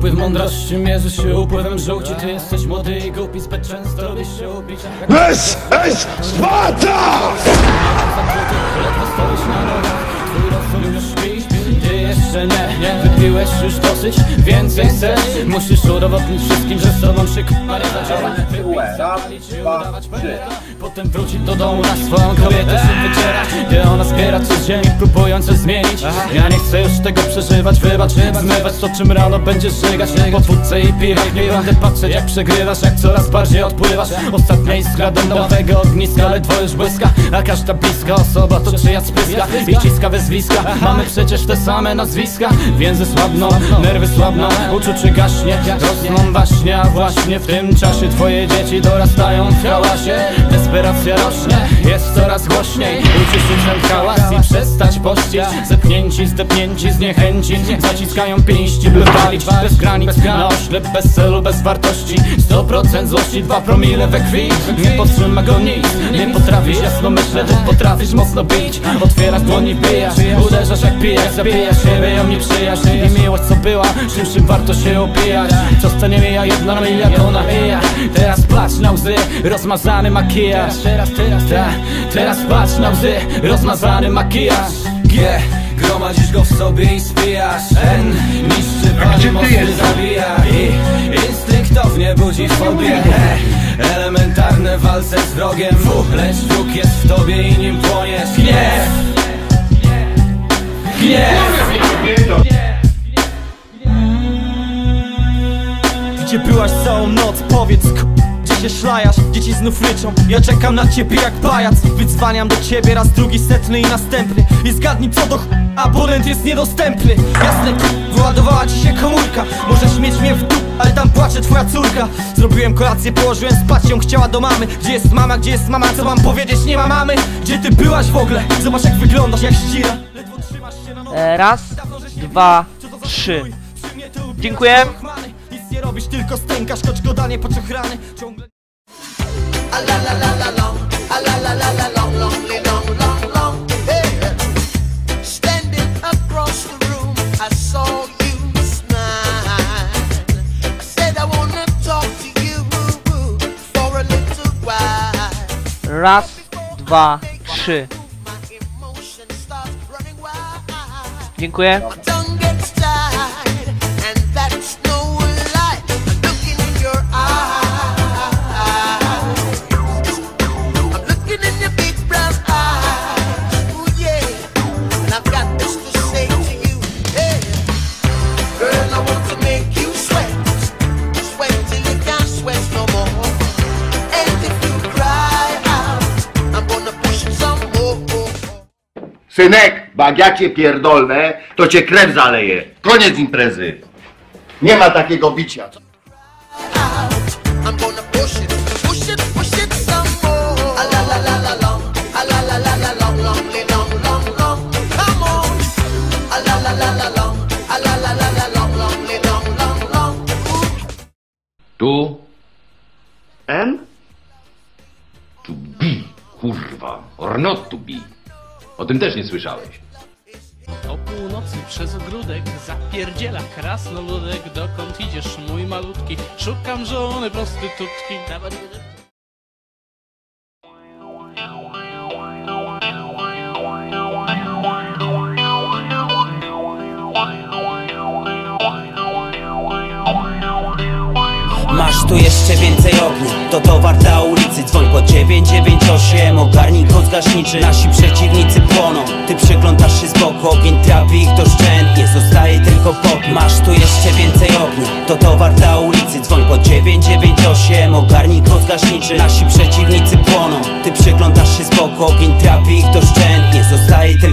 Upływ mądrości mierzy się upływem żółci. Ty jesteś młody i głupi, zbyt często robisz się ubić. This is Sparta! Ledwo stoisz na nogach, twój rozum już śpi. Ty jeszcze nie, nie wypiłeś już dosyć. Więcej chcesz, musisz udowodnić wszystkim, że z tobą się k***a nie zadziała dwa, trzy. Potem wrócić do domu na swoją kobietę się wyciera Gdy ona zbiera coś ziemi, próbując coś zmienić. Ja nie chcę już tego przeżywać, wybacz Zmywać to czym rano będziesz żygać. Po wódce i piwie Nie będę patrzeć jak przegrywasz, jak coraz bardziej odpływasz. Ostatnia iskra do nowego ogniska Ledwo już błyska, a każda bliska osoba to czyja spyska I ciska wezwiska. Mamy przecież te same nazwiska. Więzy słabną, nerwy słabną Uczucie gaśnie, rosną właśnie A właśnie w tym czasie twoje dzieci dorastają w hałasie. Desperacja rośnie, jest coraz głośniej. Ucieszyć ten hałas i przestać pościć Zepchnięci, zdepnięci, z niechęci Zaciskają pięści, by walić bez granic. Na oślep, bez celu, bez wartości. 100% złości, dwa promile we krwi. Nie powstrzyma go nic, nie potrafisz jasno myśleć potrafisz mocno bić, otwierasz dłoni, bijasz Uderzasz jak pijak, zabijasz siebie, ją nie przyjaźń I miłość co była, czym czym warto się opijać. Co stanie mija, jedna milia to nabija Teraz patrz na łzy, rozmazany makijaż. Teraz, teraz, ta, teraz patrz na łzy, rozmazany makijaż G. Gromadzisz go w sobie i spijasz. N. Niszczy pali mosty zabija I instynktownie budzi fobię E Elementarne walce z wrogiem. W Lecz wróg jest w tobie i nim płoniesz. Gniew Gniew Gdzie byłaś całą noc? Powiedz się szlajasz? Dzieci znów ryczą Ja czekam na ciebie jak pajac Wydzwaniam do ciebie raz drugi setny i następny I zgadnij co do ch... Abonent jest niedostępny Jasne Wyładowała ci się komórka Możesz mieć mnie w dół ale tam płacze twoja córka Zrobiłem kolację, położyłem spać ją Chciała do mamy Gdzie jest mama, gdzie jest mama? Co mam powiedzieć? Nie ma mamy Gdzie ty byłaś w ogóle? Zobacz jak wyglądasz, jak ścira E, raz, dwa, trzy. Dziękuję. Nic nie robisz, tylko stękasz, choć godanie poczochrany Ciągle Raz, dwa, trzy. My emotion starts running wild. Dziękuję. Synek, bagiacie pierdolne, to cię krew zaleje. Koniec imprezy. Nie ma takiego bicia. Tu N? to be, kurwa, or not to be. O tym też nie słyszałeś. O północy przez ogródek zapierdziela krasnoludek Dokąd idziesz mój malutki? Szukam żony prostytutki. Masz tu jeszcze więcej ognia To towar dla ulicy Dzwoń po 998 Ogarnij kod gaśniczy. Nasi przeciwnicy płoną Ty przyglądasz się z boku Ogień trapi ich doszczętnie Zostaje tylko pop Masz tu jeszcze więcej ognia. To towar dla ulicy. Dzwoń po 998 Ogarnij kod gaśniczy. Nasi przeciwnicy płoną Ty przyglądasz się z boku Ogień Zostaje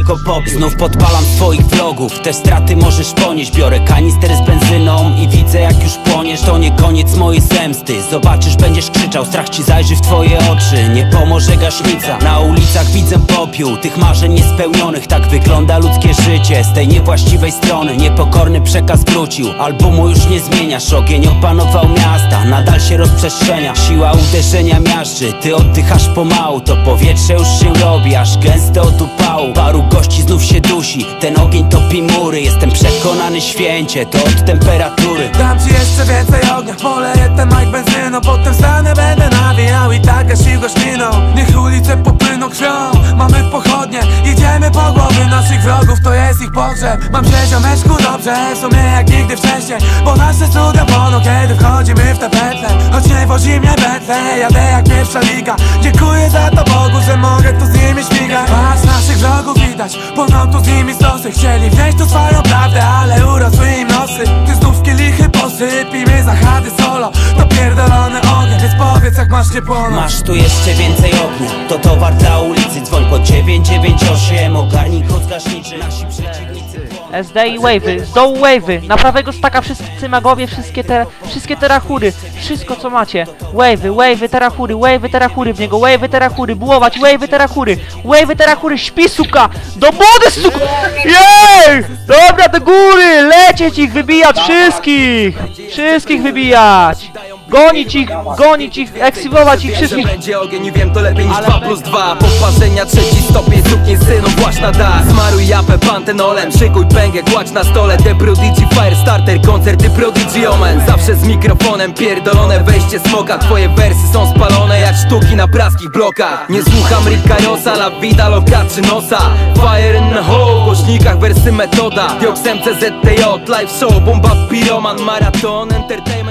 tylko pop. Znów podpalam twoich vlogów. Te straty możesz ponieść. Biorę kanister z benzyną I widzę jak już płoniesz To nie koniec mojej zemsty. Zobaczysz, będziesz krzyczał. Strach ci zajrzy w twoje oczy. Nie pomoże gaśnica. Na ulicach widzę popiół Tych marzeń niespełnionych. Tak wygląda ludzkie życie Z tej niewłaściwej strony. Niepokorny przekaz wrócił. Albumu już nie zmieniasz. Ogień opanował miasta. Nadal się rozprzestrzenia. Siła uderzenia miażdży. Ty oddychasz pomału. To powietrze już się robi Aż gęste od upału. Paru gości znów się dusi. Ten ogień topi mury Jestem przekonany święcie To od temperatury. Dam ci jeszcze więcej ognia Poleję ten mic benzyną. Potem stanę, będę nawijał I tak gasił go śliną Niech ulice popłyną krwią. Mamy pochodnie Idziemy po głowy naszych wrogów To jest ich pogrzeb. Mam się ziomeczku dobrze W sumie jak nigdy wcześniej. Bo nasze cuda płoną Kiedy wchodzimy w te petle Choć nie wozi mnie betle Jadę jak pierwsza liga. Dziękuję za to Bogu, że mogę tu z nimi śmigać. Patrz naszych wrogów widać Płoną tu z nimi stosy. Chcieli wziąć tu swoją prawdę Ale urosły im nosy Ty znów kielichy posypimy zachady solo. To pierdolony ogień Więc powiedz jak masz nie płonąć. Masz tu jeszcze więcej ognia. To towar dla ulicy Dzwoń po 998 Ogarnij kod gaśniczy. Nasi SD i wave'y, z dołu wave'y, na prawego staka wszyscy magowie, wszystkie te, wszystkie terachury, wszystko co macie. Wave'y, wave'y, terachury, wave'y, terachury. W niego, wave'y, terachury, bułować, wave'y, terachury, wave'y, terachury, śpi suka, do budy suka, jej! Dobra, do góry, lecieć ich, wybijać wszystkich, wszystkich wybijać, gonić ich, gonić ich, eksywować ich wszystkich. będzie ogień i wiem to lepiej niż 2 plus 2 Podparzenia trzeci stopień sukni synu właśnie dach. Zmaruj japę pantenolem, szykuj pęgę, kładź na stole. The Prodigy Firestarter, koncerty Prodigy Omen. Zawsze z mikrofonem, pierdolone wejście smoka. Twoje wersy są spalone jak sztuki na praskich blokach. Nie słucham Ricka Rosa, la vida loka czy nosa. Fire in the hole, głośnikach wersy metoda. Dioksem CZTJ, live show, bomba piroman, maraton, entertainment